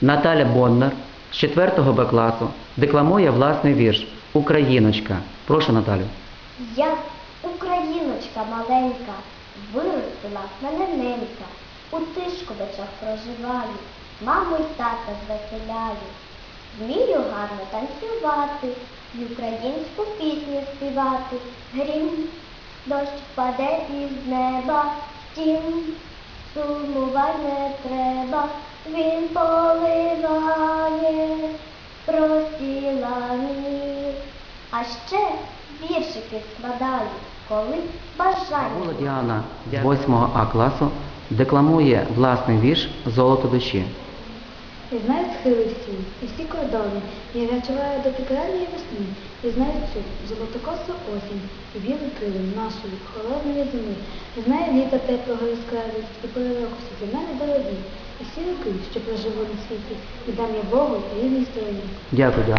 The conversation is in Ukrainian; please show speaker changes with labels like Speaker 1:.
Speaker 1: Наталя Бондар з 4 Б класу декламує власний вірш Україночка. Прошу Наталю.
Speaker 2: Я, україночка маленька, виростила мене ненька, у тишковичах проживаю, маму й тата звеселяю. Вмію гарно танцювати, й українську пісню співати. Грім, дощ впаде із неба, втім, сумувай не треба, він поливає прості лані. А ще віршики складаю, коли бажаю.
Speaker 1: Була Діана з 8 А класу декламує власний вірш Золото душі.
Speaker 3: Я знаю схили всі, і всі кордони, я відчуваю до пекельної весни, я знаю цю золотокосу осінь і білий килим нашої холодної зими. Я знаю літа теплого яскравість і перероку всі для мене дорогі. І роки, що проживу на світі, віддам я Богу і рідній стороні.
Speaker 1: Дякую.